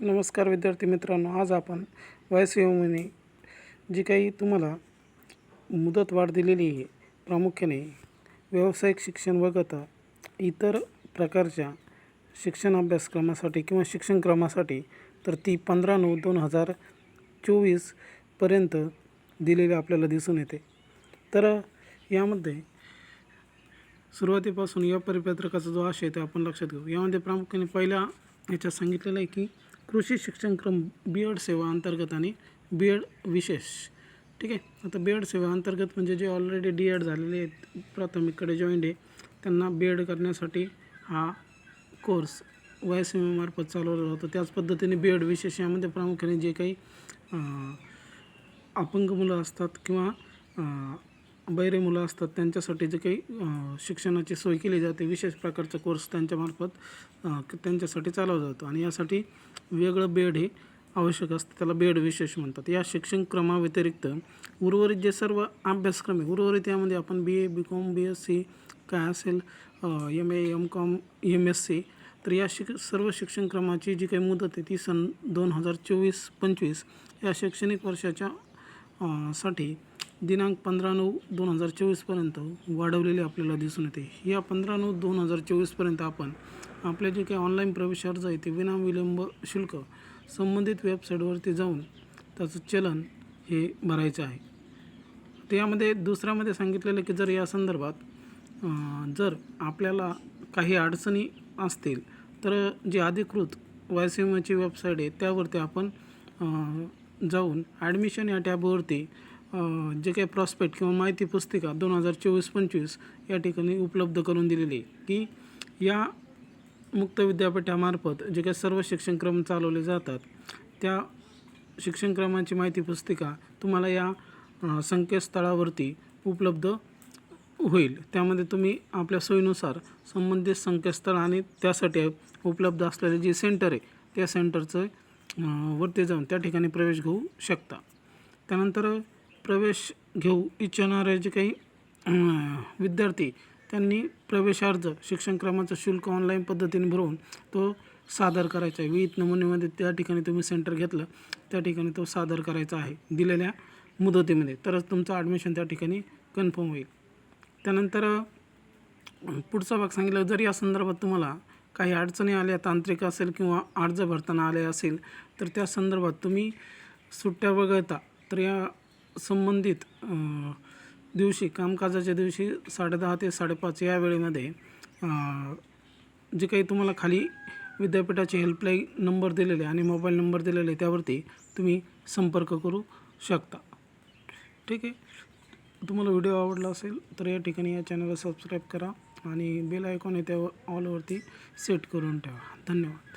नमस्कार विद्यार्थी मित्रांनो आज आपण वायसीएमने जी काही तुम्हाला मुदतवाढ दिलेली आहे प्रामुख्याने व्यावसायिक शिक्षण वगळता इतर प्रकारच्या शिक्षण अभ्यासक्रमासाठी किंवा शिक्षण क्रमासाठी तर ती पंधरा नऊ दोन हजार चोवीसपर्यंत दिलेली आपल्याला दिसून येते. तर यामध्ये सुरुवातीपासून या परिपत्रकाचा जो आशय ते आपण लक्षात घेऊ. यामध्ये प्रामुख्याने पहिल्या याच्यात सांगितलेलं आहे की कृषी शिक्षणक्रम बी एड सेवा अंतर्गत आणि बी एड विशेष. ठीक आहे? आता बी एड सेवा अंतर्गत म्हणजे जे ऑलरेडी डी एड झालेले आहेत प्राथमिककडे जॉईंट आहे त्यांना बी एड करण्यासाठी हा कोर्स वाय एस एम मार्फत चालवला होता त्याच पद्धतीने बी एड विशेष यामध्ये प्रामुख्याने जे काही अपंग मुलं असतात किंवा बहिरे मुलं असतात त्यांच्यासाठी जे काही शिक्षणाची सोय केली जाते विशेष प्रकारचा कोर्स त्यांच्यामार्फत त्यांच्यासाठी चालवला जातो. आणि यासाठी वेगळं बेड हे आवश्यक असतं त्याला बेड विशेष म्हणतात. या शिक्षण क्रमाव्यतिरिक्त उर्वरित जे सर्व अभ्यासक्रम आहे उर्वरित यामध्ये आपण B A B com B S C काय असेल M A M com M S C तर या शिक सर्व शिक्षण क्रमाची जी काही मुदत आहे ती सन दोन हजार चोवीस पंचवीस या शैक्षणिक वर्षाच्या साठी दिनांक पंधरा नऊ दोन हजार चोवीसपर्यंत वाढवलेली आपल्याला दिसून येते. या पंधरा नऊ दोन हजार चोवीसपर्यंत आपण आपले जे काही ऑनलाईन प्रवेश अर्ज आहे ते विनाविलंब शुल्क संबंधित वेबसाईटवरती जाऊन त्याचं चलन हे भरायचं आहे. त्यामध्ये दुसऱ्यामध्ये सांगितलेलं की जर या संदर्भात जर आपल्याला काही अडचणी असतील तर जी अधिकृत वाय वायसीएमची वेबसाईट आहे त्यावरती आपण जाऊन ॲडमिशन या टॅबवरती जे काही प्रॉस्पेक्ट किंवा माहिती पुस्तिका दोन हजार चोवीस पंचवीस या ठिकाणी उपलब्ध करून दिलेली आहे. की या मुक्त विद्यापीठामार्फत जे काही सर्व शिक्षणक्रम चालवले जातात त्या शिक्षणक्रमांची माहिती पुस्तिका तुम्हाला या संकेतस्थळावरती उपलब्ध होईल. त्यामध्ये तुम्ही आपल्या सोयीनुसार संबंधित संकेतस्थळ आणि त्यासाठी उपलब्ध असलेले जे सेंटर आहे त्या सेंटरचं वरती जाऊन त्या ठिकाणी प्रवेश घेऊ शकता. त्यानंतर प्रवेश घेऊ इच्छिणारे जे काही विद्यार्थी त्यांनी प्रवेशार्ज शिक्षणक्रमाचं शुल्क ऑनलाईन पद्धतीने भरून तो सादर करायचा आहे. विविध नमुन्यामध्ये त्या ठिकाणी तुम्ही सेंटर घेतलं त्या ठिकाणी तो सादर करायचा आहे दिलेल्या मुदतीमध्ये. तरच तुमचं ॲडमिशन त्या ठिकाणी कन्फर्म होईल. त्यानंतर पुढचा भाग सांगितलं जर या संदर्भात तुम्हाला काही अडचणी आल्या तांत्रिक असेल किंवा अर्ज भरताना आले असेल तर त्या संदर्भात तुम्ही सुट्ट्या वगळता तर या संबंधित दिवशी कामकाजाच्या दिवशी साडेदहा ते साडेपाच या वेळेमध्ये जे काही तुम्हाला खाली विद्यापीठाचे हेल्पलाईन नंबर दिलेले आणि मोबाईल नंबर दिलेले त्यावरती तुम्ही संपर्क करू शकता. ठीक आहे? तुम्हाला व्हिडिओ आवडला असेल तर या ठिकाणी या चॅनलला सबस्क्राईब करा आणि बेल आयकॉन आहे त्या ऑलवरती सेट करून ठेवा. धन्यवाद.